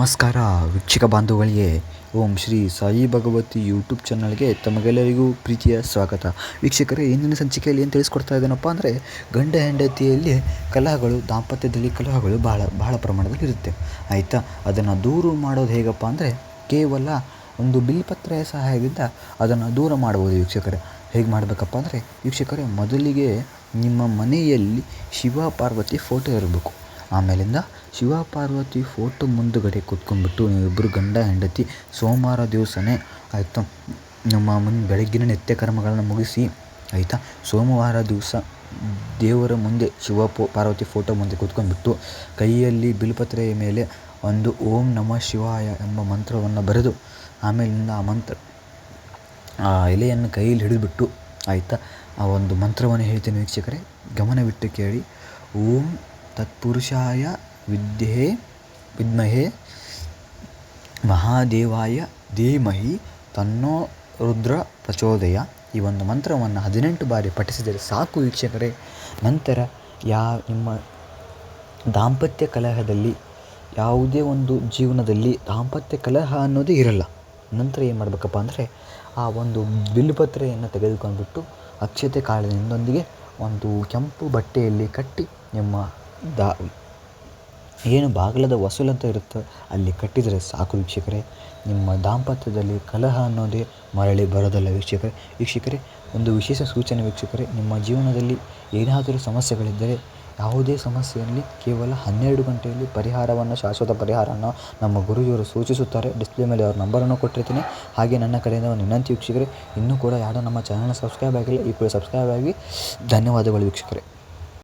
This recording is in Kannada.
ನಮಸ್ಕಾರ ವೀಕ್ಷಕ ಬಾಂಧವಳಿಗೆ ಓಂ ಶ್ರೀ ಸಾಯಿ ಭಗವತಿ ಯೂಟ್ಯೂಬ್ ಚಾನಲ್ಗೆ ತಮಗೆಲ್ಲರಿಗೂ ಪ್ರೀತಿಯ ಸ್ವಾಗತ. ವೀಕ್ಷಕರೇ, ಇಂದಿನ ಸಂಚಿಕೆಯಲ್ಲಿ ಏನು ತಿಳಿಸ್ಕೊಡ್ತಾ ಇದ್ದೇನಪ್ಪ ಅಂದರೆ, ಗಂಡ ಹೆಂಡತಿಯಲ್ಲಿ ಕಲಹಗಳು, ದಾಂಪತ್ಯದಲ್ಲಿ ಕಲಹಗಳು ಬಹಳ ಬಹಳ ಪ್ರಮಾಣದಲ್ಲಿ ಇರುತ್ತೆ. ಆಯಿತಾ? ಅದನ್ನು ದೂರು ಮಾಡೋದು ಹೇಗಪ್ಪ ಅಂದರೆ, ಕೇವಲ ಒಂದು ಬಿಲ್ಪತ್ರೆಯ ಸಹಾಯದಿಂದ ಅದನ್ನು ದೂರ ಮಾಡ್ಬೋದು ವೀಕ್ಷಕರೇ. ಹೇಗೆ ಮಾಡಬೇಕಪ್ಪ ಅಂದರೆ, ವೀಕ್ಷಕರೇ, ಮೊದಲಿಗೆ ನಿಮ್ಮ ಮನೆಯಲ್ಲಿ ಶಿವ ಪಾರ್ವತಿ ಫೋಟೋ ಇರಬೇಕು. ಆಮೇಲಿಂದ ಶಿವ ಪಾರ್ವತಿ ಫೋಟೋ ಮುಂದುಗಡೆ ಕೂತ್ಕೊಂಡ್ಬಿಟ್ಟು ಇಬ್ಬರು ಗಂಡ, ಹೆಂಡತಿ, ಸೋಮವಾರ ದಿವಸನೇ ಆಯಿತಾ. ನಮ್ಮ ಮುಂದೆ ಬೆಳಗ್ಗಿನ ನಿತ್ಯ ಕರ್ಮಗಳನ್ನು ಮುಗಿಸಿ ಆಯಿತಾ? ಸೋಮವಾರ ದಿವಸ ದೇವರ ಮುಂದೆ ಶಿವ ಪಾರ್ವತಿ ಫೋಟೋ ಮುಂದೆ ಕೂತ್ಕೊಂಡ್ಬಿಟ್ಟು ಕೈಯಲ್ಲಿ ಬಿಲ್ಪತ್ರೆಯ ಮೇಲೆ ಒಂದು ಓಂ ನಮಃ ಶಿವಾಯ ಎಂಬ ಮಂತ್ರವನ್ನು ಬರೆದು ಆಮೇಲಿಂದ ಆ ಮಂತ್ರ, ಆ ಎಲೆಯನ್ನು ಕೈಯಲ್ಲಿ ಹಿಡಿದುಬಿಟ್ಟು ಆಯಿತಾ? ಆ ಒಂದು ಮಂತ್ರವನ್ನು ಹೇಳ್ತೇನೆ ವೀಕ್ಷಕರೇ. ಗಮನವಿಟ್ಟು ಕೇಳಿ. ಓಂ ತತ್ಪುರುಷಾಯ ವಿದ್ಯೆ, ವಿದ್ಮಹೇ, ಮಹಾದೇವಾಯ ಧೀಮಹಿ, ತನ್ನೋ ರುದ್ರ ಪ್ರಚೋದಯ. ಈ ಒಂದು ಮಂತ್ರವನ್ನು ಹದಿನೆಂಟು ಬಾರಿ ಪಠಿಸಿದರೆ ಸಾಕು ವೀಕ್ಷಕರೇ. ನಂತರ ಯಾ ನಿಮ್ಮ ದಾಂಪತ್ಯ ಕಲಹದಲ್ಲಿ, ಯಾವುದೇ ಒಂದು ಜೀವನದಲ್ಲಿ ದಾಂಪತ್ಯ ಕಲಹ ಅನ್ನೋದೇ ಇರಲ್ಲ. ನಂತರ ಏನು ಮಾಡಬೇಕಪ್ಪ ಅಂದರೆ, ಆ ಒಂದು ಬಿಲ್ಪತ್ರೆಯನ್ನು ತೆಗೆದುಕೊಂಡ್ಬಿಟ್ಟು ಅಕ್ಷತೆ ಕಾಳಿನೊಂದಿಗೆ ಒಂದು ಕೆಂಪು ಬಟ್ಟೆಯಲ್ಲಿ ಕಟ್ಟಿ ನಿಮ್ಮ ದಾ ಏನು ಬಾಗಿಲದ ವಸೂಲಂತ ಅಂತ ಇರುತ್ತೆ ಅಲ್ಲಿ ಕಟ್ಟಿದರೆ ಸಾಕು ವೀಕ್ಷಕರೇ. ನಿಮ್ಮ ದಾಂಪತ್ಯದಲ್ಲಿ ಕಲಹ ಅನ್ನೋದೇ ಮರಳಿ ಬರೋದಲ್ಲ ವೀಕ್ಷಕರೇ. ವೀಕ್ಷಕರೇ, ಒಂದು ವಿಶೇಷ ಸೂಚನೆ ವೀಕ್ಷಕರೇ, ನಿಮ್ಮ ಜೀವನದಲ್ಲಿ ಏನಾದರೂ ಸಮಸ್ಯೆಗಳಿದ್ದರೆ, ಯಾವುದೇ ಸಮಸ್ಯೆಯಲ್ಲಿ ಕೇವಲ ಹನ್ನೆರಡು ಗಂಟೆಯಲ್ಲಿ ಪರಿಹಾರವನ್ನು, ಶಾಶ್ವತ ಪರಿಹಾರವನ್ನು ನಮ್ಮ ಗುರುಜಿಯವರು ಸೂಚಿಸುತ್ತಾರೆ. ಡಿಸ್ಪ್ಲೇ ಮೇಲೆ ಅವ್ರ ನಂಬರನ್ನು ಕೊಟ್ಟಿರ್ತೀನಿ. ಹಾಗೆ ನನ್ನ ಕಡೆಯಿಂದ ಒಂದು ವಿನಂತಿ ವೀಕ್ಷಕರೇ, ಇನ್ನೂ ಕೂಡ ಯಾರೂ ನಮ್ಮ ಚಾನಲ್ನ ಸಬ್ಸ್ಕ್ರೈಬ್ ಆಗಿಲ್ಲ, ಈ ಕೂಡ ಸಬ್ಸ್ಕ್ರೈಬ್ ಆಗಿ ಧನ್ಯವಾದಗಳು ವೀಕ್ಷಕರೇ.